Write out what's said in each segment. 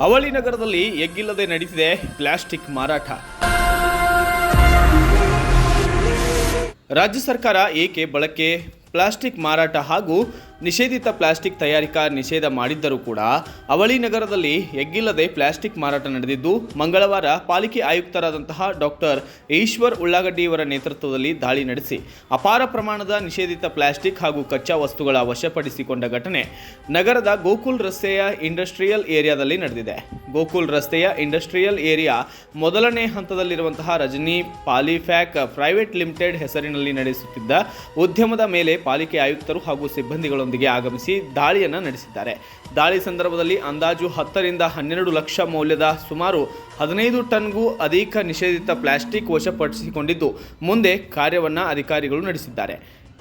ಅವಳಿ ನಗರದಲ್ಲಿ ಎಗ್ಗಿಲ್ಲದೆ ನಡೀತಿದೆ ಪ್ಲಾಸ್ಟಿಕ್ ಮಾರಾಟ. ರಾಜ್ಯ ಸರ್ಕಾರ ಏಕೆ ಬಳಕೆ ಪ್ಲಾಸ್ಟಿಕ್ ಮಾರಾಟ ಹಾಗೂ ನಿಷೇಧಿತ ಪ್ಲಾಸ್ಟಿಕ್ ತಯಾರಿಕಾ ನಿಷೇಧ ಮಾಡಿದ್ದರೂ ಕೂಡ ಅವಳಿ ನಗರದಲ್ಲಿ ಎಗ್ಗಿಲ್ಲದೆ ಪ್ಲಾಸ್ಟಿಕ್ ಮಾರಾಟ ನಡೆದಿದ್ದು, ಮಂಗಳವಾರ ಪಾಲಿಕೆ ಆಯುಕ್ತರಾದಂತಹ ಡಾಕ್ಟರ್ ಈಶ್ವರ್ ಉಳ್ಳಾಗಡ್ಡಿಯವರ ನೇತೃತ್ವದಲ್ಲಿ ದಾಳಿ ನಡೆಸಿ ಅಪಾರ ಪ್ರಮಾಣದ ನಿಷೇಧಿತ ಪ್ಲಾಸ್ಟಿಕ್ ಹಾಗೂ ಕಚ್ಚಾ ವಸ್ತುಗಳ ವಶಪಡಿಸಿಕೊಂಡ ಘಟನೆ ನಗರದ ಗೋಕುಲ್ ರಸ್ತೆಯ ಇಂಡಸ್ಟ್ರಿಯಲ್ ಏರಿಯಾದಲ್ಲಿ ನಡೆದಿದೆ. ಗೋಕುಲ್ ರಸ್ತೆಯ ಇಂಡಸ್ಟ್ರಿಯಲ್ ಏರಿಯಾ ಮೊದಲನೇ ಹಂತದಲ್ಲಿರುವಂತಹ ರಜನಿ ಪಾಲಿಫ್ಯಾಕ್ ಪ್ರೈವೇಟ್ ಲಿಮಿಟೆಡ್ ಹೆಸರಿನಲ್ಲಿ ನಡೆಸುತ್ತಿದ್ದ ಉದ್ಯಮದ ಮೇಲೆ ಪಾಲಿಕೆ ಆಯುಕ್ತರು ಹಾಗೂ ಸಿಬ್ಬಂದಿಗಳೊಂದಿಗೆ ಆಗಮಿಸಿ ದಾಳಿಯನ್ನು ನಡೆಸಿದ್ದಾರೆ. ದಾಳಿ ಸಂದರ್ಭದಲ್ಲಿ ಅಂದಾಜು ಹತ್ತರಿಂದ ಹನ್ನೆರಡು ಲಕ್ಷ ಮೌಲ್ಯದ ಸುಮಾರು ಹದಿನೈದು ಟನ್ಗೂ ಅಧಿಕ ನಿಷೇಧಿತ ಪ್ಲಾಸ್ಟಿಕ್ ವಶಪಡಿಸಿಕೊಂಡಿದ್ದು, ಮುಂದೆ ಕಾರ್ಯವನ್ನು ಅಧಿಕಾರಿಗಳು ನಡೆಸಿದ್ದಾರೆ.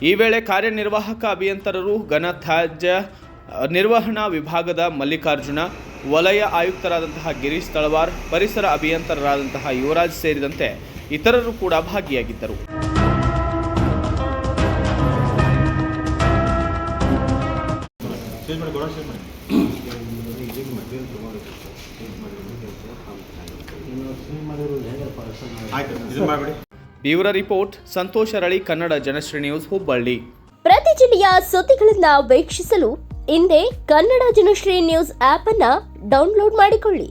ಈ ವೇಳೆ ಕಾರ್ಯನಿರ್ವಾಹಕ ಅಭಿಯಂತರರು ಘನ ತ್ಯಾಜ್ಯ ನಿರ್ವಹಣಾ ವಿಭಾಗದ ಮಲ್ಲಿಕಾರ್ಜುನ, ವಲಯ ಆಯುಕ್ತರಾದಂತಹ ಗಿರೀಶ್ ತಳವಾರ್, ಪರಿಸರ ಅಭಿಯಂತರರಾದಂತಹ ಯುವರಾಜ್ ಸೇರಿದಂತೆ ಇತರರು ಕೂಡ ಭಾಗಿಯಾಗಿದ್ದರು. ಚೇಂಜ್ ಮಾಡಿ ಗೋಡ ಚೇಂಜ್ ಮಾಡಿ. ಆಯ್ತು ಇದನ್ನ ಮಾಡಿಬಿಡಿ. ಬ್ಯೂರೋ ರಿಪೋರ್ಟ್ ಸಂತೋಷ ರಳಿ ಕನ್ನಡ ಜನಶ್ರೀ ನ್ಯೂಸ್ ಹುಬ್ಬಳ್ಳಿ. ಪ್ರತಿ ಜಿಲ್ಲೆಯ ಸುದ್ದಿಗಳನ್ನ ವೀಕ್ಷಿಸಲು ಹಿಂದೆ ಕನ್ನಡ ಜನಶ್ರೀ ನ್ಯೂಸ್ ಆಪ್ ಅನ್ನ ಡೌನ್ಲೋಡ್ ಮಾಡಿಕೊಳ್ಳಿ.